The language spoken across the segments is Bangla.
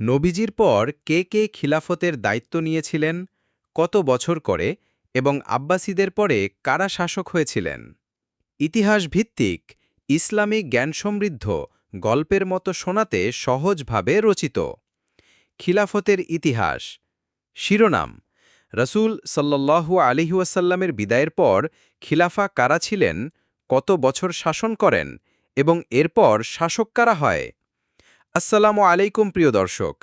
নবীজির পর কে কে খিলাফতের দায়িত্ব নিয়েছিলেন, কত বছর করে এবং আব্বাসীদের পরে কারা শাসক হয়েছিলেন? ইতিহাস ভিত্তিক ইসলামিক জ্ঞানসমৃদ্ধ গল্পের মতো শোনাতে সহজভাবে রচিত। খিলাফতের ইতিহাস। শিরোনাম, রসুল সাল্লাল্লাহু আলিহাসাল্লামের বিদায়ের পর খিলাফা কারা ছিলেন, কত বছর শাসন করেন এবং এরপর শাসক কারা হয়? আসসালামু আলাইকুম, প্রিয় দর্শক।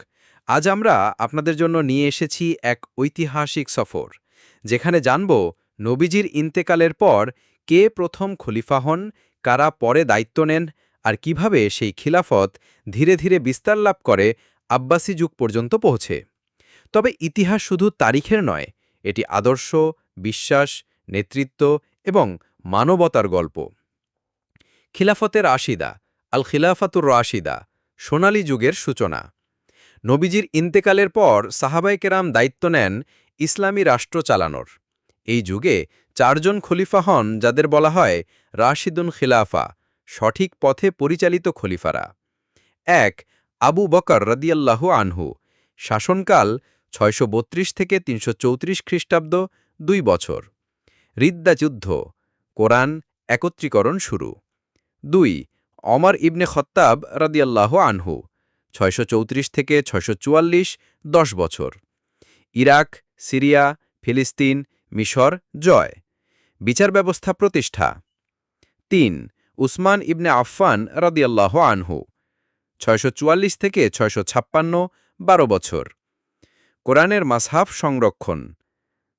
আজ আমরা আপনাদের জন্য নিয়ে এসেছি এক ঐতিহাসিক সফর, যেখানে জানব নবীজির ইন্তেকালের পর কে প্রথম খলিফা হন, কারা পরে দায়িত্ব নেন, আর কীভাবে সেই খিলাফত ধীরে ধীরে বিস্তার লাভ করে আব্বাসী যুগ পর্যন্ত পৌঁছে। তবে ইতিহাস শুধু তারিখের নয়, এটি আদর্শ, বিশ্বাস, নেতৃত্ব এবং মানবতার গল্প। খিলাফতের আশিদা আল খিলাফাতুর রাশিদা সোনালী যুগের সূচনা। নবীজির ইন্তেকালের পর সাহাবাইকেরাম দায়িত্ব নেন ইসলামী রাষ্ট্র চালানোর। এই যুগে চারজন খলিফা হন যাদের বলা হয় রাশিদুন খিলাফা, সঠিক পথে পরিচালিত খলিফারা। এক, আবু বকর রদিয়াল্লাহু আনহু। শাসনকাল ছয়শো বত্রিশ থেকে তিনশো চৌত্রিশ খ্রিস্টাব্দ, দুই বছর। রিদ্দা যুদ্ধ। কোরআন একত্রীকরণ শুরু। দুই অমর ইবনে খত্তাব রাদিয়াল্লাহ আনহু ছয়শো থেকে ছয়শো দশ বছর। ইরাক, সিরিয়া, ফিলিস্তিন, মিশর, জয়। বিচার ব্যবস্থা প্রতিষ্ঠা। তিন, উসমান ইবনে আফফান রাদিয়াল্লাহ আনহু ছয়শো চুয়াল্লিশ থেকে ছয়শো ছাপ্পান্ন বারো বছর। কোরআনের মাসহাফ সংরক্ষণ,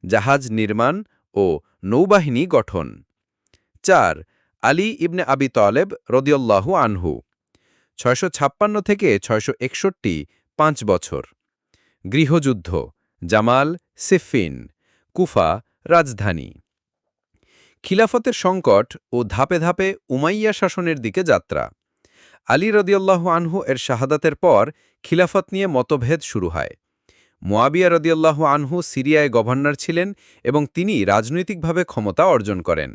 জাহাজ নির্মাণ ও নৌবাহিনী গঠন। চার আলী ইবনে আবি তলেব রদিয়াল্লাহু আনহু, ছয়শো ছাপ্পান্ন থেকে ছয়শো একষট্টি, পাঁচ বছর। গৃহযুদ্ধ, জামাল সিফিন কুফা, রাজধানী। খিলাফতের সংকট ও ধাপে ধাপে উমাইয়া শাসনের দিকে যাত্রা। আলী রদিয়াল্লাহু আনহু এর শাহাদাতের পর খিলাফত নিয়ে মতভেদ শুরু হয়। মোয়াবিয়া রদিয়াল্লাহু আনহু সিরিয়ায় গভর্নর ছিলেন এবং তিনি রাজনৈতিকভাবে ক্ষমতা অর্জন করেন।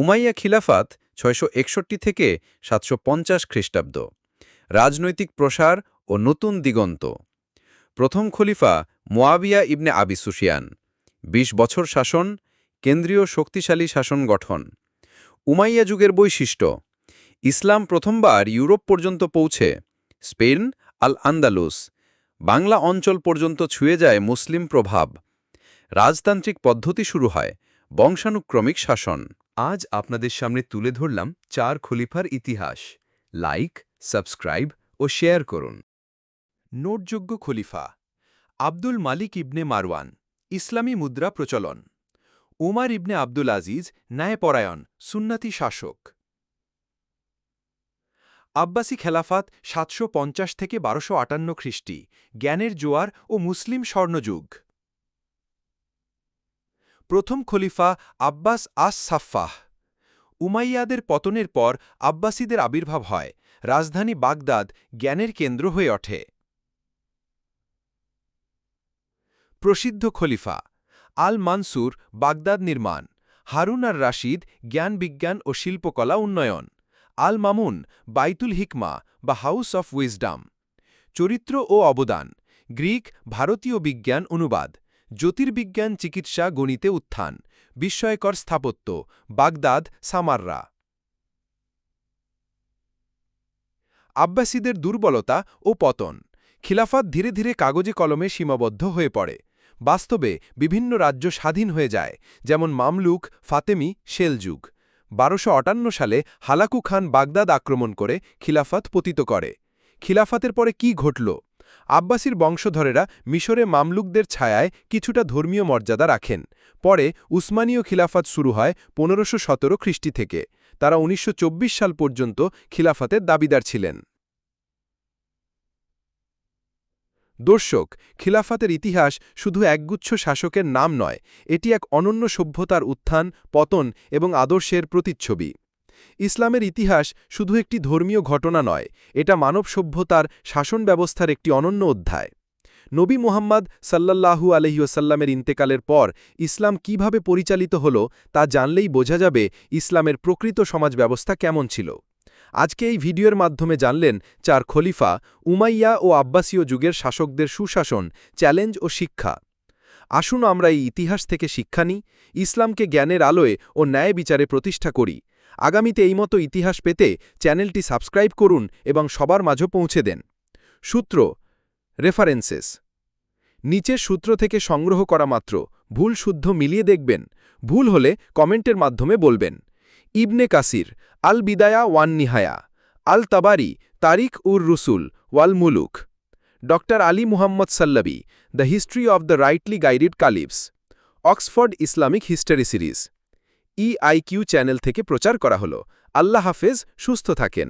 উমাইয়া খিলাফাত ছয়শো একষট্টি থেকে সাতশো পঞ্চাশ খ্রিস্টাব্দ। রাজনৈতিক প্রসার ও নতুন দিগন্ত। প্রথম খলিফা মোয়াবিয়া ইবনে আবি সুফিয়ান। ২০ বছর শাসন, কেন্দ্রীয় শক্তিশালী শাসন গঠন। উমাইয়া যুগের বৈশিষ্ট্য, ইসলাম প্রথমবার ইউরোপ পর্যন্ত পৌঁছে, স্পেন আল আন্দালুস বাংলা অঞ্চল পর্যন্ত ছুঁয়ে যায় মুসলিম প্রভাব। রাজতান্ত্রিক পদ্ধতি শুরু হয়, বংশানুক্রমিক শাসন। আজ আপনাদের সামনে তুলে ধরলাম চার খলিফার ইতিহাস। লাইক সাবস্ক্রাইব ও শেয়ার করুন। নোটযোগ্য খলিফা, আব্দুল মালিক ইবনে মারওয়ান, ইসলামী মুদ্রা প্রচলন। উমার ইবনে আব্দুল আজিজ, ন্যায়পরায়ণ, সুন্নাতি শাসক। আব্বাসি খেলাফাত সাতশো পঞ্চাশ থেকে বারোশো খ্রিস্টি, জ্ঞানের জোয়ার ও মুসলিম স্বর্ণযুগ। প্রথম খলিফা আব্বাস আস সাফাহ উমাইয়াদের পতনের পর আব্বাসীদের আবির্ভাব হয়, রাজধানী বাগদাদ জ্ঞানের কেন্দ্র হয়ে ওঠে। প্রসিদ্ধ খলিফা আল মানসুর বাগদাদ নির্মাণ, হারুন আর রাশিদ জ্ঞান বিজ্ঞান ও শিল্পকলা উন্নয়ন আল মামুন বাইতুল হিকমা বা হাউস অফ উইজডাম। চরিত্র ও অবদান, গ্রিক, ভারতীয় বিজ্ঞান অনুবাদ। জ্যোতির্বিজ্ঞান চিকিৎসা গণিতে উত্থান, বিস্ময়কর স্থাপত্য, বাগদাদ, সামাররা। আব্বাসীদের দুর্বলতা ও পতন, খিলাফত ধীরে ধীরে কাগজে কলমে সীমাবদ্ধ হয়ে পড়ে। বাস্তবে বিভিন্ন রাজ্য স্বাধীন হয়ে যায়, যেমন মামলুক, ফাতেমি, শেলযুগ। বারোশো সালে হালাকু খান বাগদাদ আক্রমণ করে খিলাফত পতিত করে। খিলাফাতের পরে কি ঘটল? আব্বাসীর বংশধরেরা মিশরে মামলুকদের ছায়ায় কিছুটা ধর্মীয় মর্যাদা রাখেন। পরে উসমানীয় খিলাফত শুরু হয় পনেরোশো সতেরো খ্রিস্টি থেকে। তারা উনিশশো চব্বিশ সাল পর্যন্ত খিলাফতের দাবিদার ছিলেন। দর্শক, খিলাফাতের ইতিহাস শুধু একগুচ্ছ শাসকের নাম নয়, এটি এক অনন্য সভ্যতার উত্থান, পতন এবং আদর্শের প্রতিচ্ছবি। ইসলামের ইতিহাস শুধু একটি ধর্মীয় ঘটনা নয়, এটা মানব সভ্যতার শাসন ব্যবস্থার একটি অনন্য অধ্যায়। নবী মুহাম্মদ সাল্লাল্লাহু আলহিউসাল্লামের ইন্তেকালের পর ইসলাম কীভাবে পরিচালিত হল তা জানলেই বোঝা যাবে ইসলামের প্রকৃত সমাজ ব্যবস্থা কেমন ছিল। আজকে এই ভিডিওর মাধ্যমে জানলেন চার খলিফা উমাইয়া ও আব্বাসীয় যুগের শাসকদের সুশাসন, চ্যালেঞ্জ ও শিক্ষা। আসুন আমরা এই ইতিহাস থেকে শিক্ষা নিই, ইসলামকে জ্ঞানের আলোয় ও ন্যায় বিচারে প্রতিষ্ঠা করি। আগামীতে এই মতো ইতিহাস পেতে চ্যানেলটি সাবস্ক্রাইব করুন এবং সবার মাঝে পৌঁছে দেন। সূত্র, রেফারেন্সেস। নিচের সূত্র থেকে সংগ্রহ করা মাত্র। ভুল শুদ্ধ মিলিয়ে দেখবেন। ভুল হলে কমেন্টের মাধ্যমে বলবেন। ইবনে কাসির, আল বিদায়া ওয়ান নিহায়া। আল তাবারি তারিক উর রুসুল, ওয়াল মুলুক। Doctor Ali Muhammad Sallabi, the history of the rightly guided caliphs Oxford Islamic history series. EIQ channel থেকে প্রচার করা হলো। আল্লাহ হাফেজ সুস্থ থাকেন।